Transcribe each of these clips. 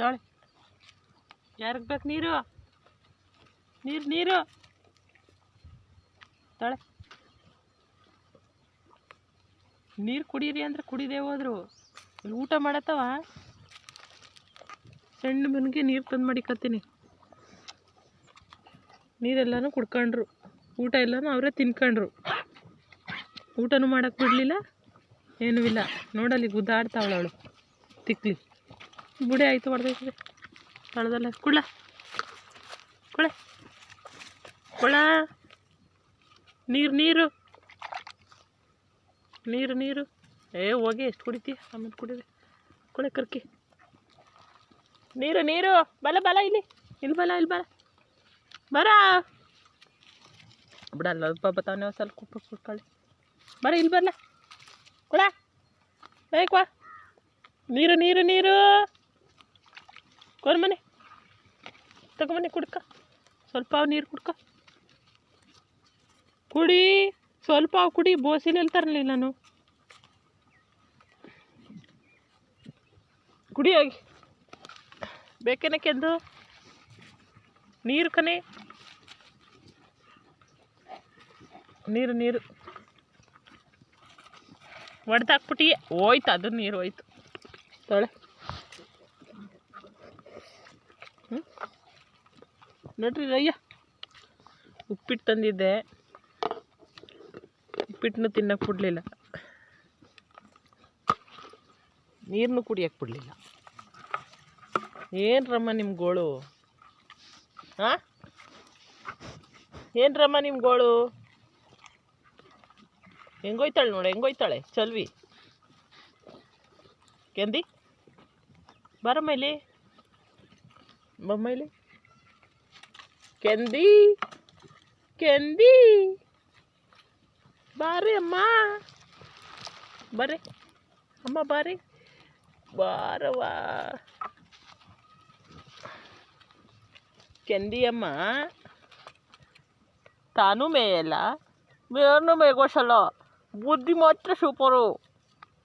ತಾಳೆ. ಯಾರಿಗೆ ಬೇಕು ನೀರು? ನೀರು ನೀರು. ತಾಳೆ. ನೀರು ಕುಡೀರಿ ಅಂದ್ರೆ ಕುಡಿದೇ ಹೋದ್ರು. ಇಲ್ಲಿ ಊಟ ಮಾಡತ್ತವ? ಸಣ್ಣ ಮನೆಗೆ ನೀರು ತಂದು ಮಾಡಿಕತ್ತೀನಿ ನೀರೆಲ್ಲನೂ ಕುಡ್ಕೊಂಡ್ರು. ಊಟ ಎಲ್ಲನೂ ಅವರೇ ತಿನ್ಕೊಂಡ್ರು. ಊಟನೂ ಮಾಡಕ್ಕೆ ಬಿಡಲಿಲ್ಲ, ಏನೂ ಇಲ್ಲ. ನೋಡಲ್ಲಿ ಗುದ್ದಾಡ್ತಾವಳ ಅವಳು. ತಿಕ್ಲಿ. ಬುಡಿ ಆಯಿತು ಹೊಡೆದೈತದೆ ತಳದಲ್ಲ. ಕುಳ್ಳ. ಕುಳೆ ಕುಳ ನೀರು ನೀರು. ನೀರು ನೀರು. ಏ, ಹೋಗಿ, ಎಷ್ಟು ಕುಡಿತೀಯ? ಆಮೇಲೆ ಕುಡಿದೆ. ಕುಳೆ ಕರ್ಕಿ. ನೀರು ನೀರು. ಬಲ ಬಲ ಇಲ್ಲಿ. ಇಲ್ಲಿ ಬಲ ಇಲ್ಲಿ ಬಲ. ಬರ. ಬಿಡಲ್ಲ ಅಲ್ಪ ಬತ್ತಾವನೆ ಸ್ವಲ್ಪ ಕುಪ್ಪ ಕುಟ್ಕೊಳ್ಳಿ ಬರ, ಇಲ್ಲಿ ಬರಲ. ಕೊಡ ಬೇಕವಾ ನೀರು ನೀರು ನೀರು. ಕೊರ್ಮನೆ ತಗೊಂಬನೆ ಕುಡ್ಕ. ಸ್ವಲ್ಪ ನೀರು ಕುಡ್ಕ. ಕುಡಿ. ಸ್ವಲ್ಪ ಕುಡಿ. ಬೋಸಿಲೆಲ್ಲಿ ತರಲಿಲ್ಲ ನಾನು. ಕುಡಿ ಹೋಗಿ. ಬೇಕೇನೆ ಕೆಂದು ನೀರು ಕನೆ ನೀರು ನೀರು. ಹೊಡೆದಾಕ್ಬಿಟ್ಟಿಯೇ ಹೋಯ್ತು, ಅದು ನೀರು ಹೋಯ್ತು. ತೊಳೆ. ನೋಡ್ರಿ ಅಯ್ಯ. ಉಪ್ಪಿಟ್ಟು ತಂದಿದ್ದೆ. ಉಪ್ಪಿಟ್ಟನ್ನು ತಿನ್ನಕ್ಕೆ ಬಿಡಲಿಲ್ಲ. ನೀರನ್ನು ಕುಡಿಯಕ್ಕೆ ಬಿಡಲಿಲ್ಲ. ಏನು ರಮ್ಮ ನಿಮ್ಮ ಗೋಳು? ಹಾಂ ಏನು ರಮ್ಮ ನಿಮ್ಮ ಗೋಳು? ಹೆಂಗೋಯ್ತಾಳೆ ನೋಡಿ, ಹೆಂಗೋಯ್ತಾಳೆ? ಚಲ್ವಿ. ಕೆಂದಿ? ಬರಮ್ಮ ಇಲ್ಲಿ. ಬಮ್ಮ ಇಲ್ಲಿ ಕೆಂದಿ ಕೆಂದಿ ಬಾರಿ ಅಮ್ಮ ಬರ್ರಿ ಅಮ್ಮ ಬಾರಿ ಬಾರವ್ವ ಕೆಂದಿ ಅಮ್ಮ ತಾನು ಮೇಯಲ್ಲ ಬೇರನ್ನೂ ಮೇಗೋಸಲ್ಲ ಬುದ್ಧಿ ಮಾತ್ರ ಸೂಪರು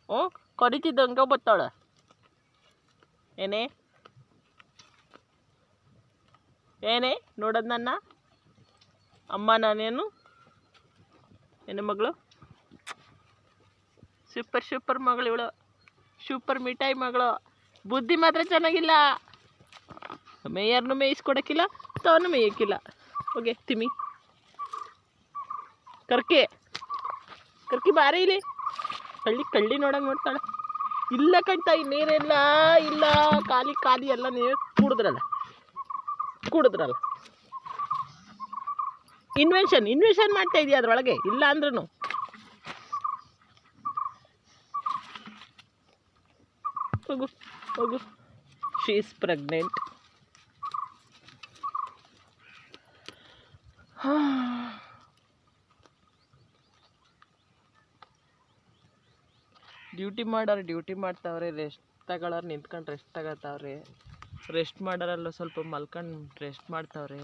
ಹ್ಞೂ ಕರಿತಿದ್ದಂಗೆ ಬರ್ತಾಳೆ ಏನೇ ಏನೇ ನೋಡೋದು ನನ್ನ ಅಮ್ಮ ನಾನೇನು? ಏನು ಮಗಳು? ಸೂಪರ್ ಸೂಪರ್ ಮಗಳು ಇವಳು. ಸೂಪರ್ ಮಿಠಾಯಿ ಮಗಳು. ಬುದ್ಧಿ ಮಾತ್ರ ಚೆನ್ನಾಗಿಲ್ಲ. ಮೇಯರ್ನು ಮೇಯಿಸ್ಕೊಡೋಕ್ಕಿಲ್ಲ ತಾನು ಮೇಯೋಕ್ಕಿಲ್ಲ. ಓಕೆ ತಿಮ್ಮಿ. ಕರ್ಕೆ. ಕರ್ಕಿ ಬಾರಿ ಇಲ್ಲಿ. ಕಳ್ಳಿ ಕಳ್ಳಿ ನೋಡಂಗೆ ನೋಡ್ತಾಳೆ. ಇಲ್ಲ ಕಣ್ತಾ ನೀರೆಲ್ಲ ಇಲ್ಲ, ಖಾಲಿ ಖಾಲಿ ಎಲ್ಲ ನೀರು ಕುಡಿದ್ರಲ್ಲ. ಕುಡಿದ್ರಲ್ಲ. ಇನ್ವೆನ್ಷನ್ ಇನ್ವೆನ್ಷನ್ ಮಾಡ್ತಾ ಇದೆಯಾ ಅದ್ರೊಳಗೆ? ಇಲ್ಲ ಅಂದ್ರೂ ಹೋಗು ಹೋಗು. ಶೀಸ್ ಪ್ರೆಗ್ನೆಂಟ್ ಡ್ಯೂಟಿ ಮಾಡೋರು ಡ್ಯೂಟಿ ಮಾಡ್ತಾವ್ರೆ ರೆಸ್ಟ್ ತಗೊಳ್ಳೋರು ನಿಂತ್ಕೊಂಡು ರೆಸ್ಟ್ ತಗೋತಾವ್ರೆ. ರೆಸ್ಟ್ ಮಾಡೋರಲ್ಲ ಸ್ವಲ್ಪ ಮಲ್ಕೊಂಡು ರೆಸ್ಟ್ ಮಾಡ್ತಾವ್ರೆ.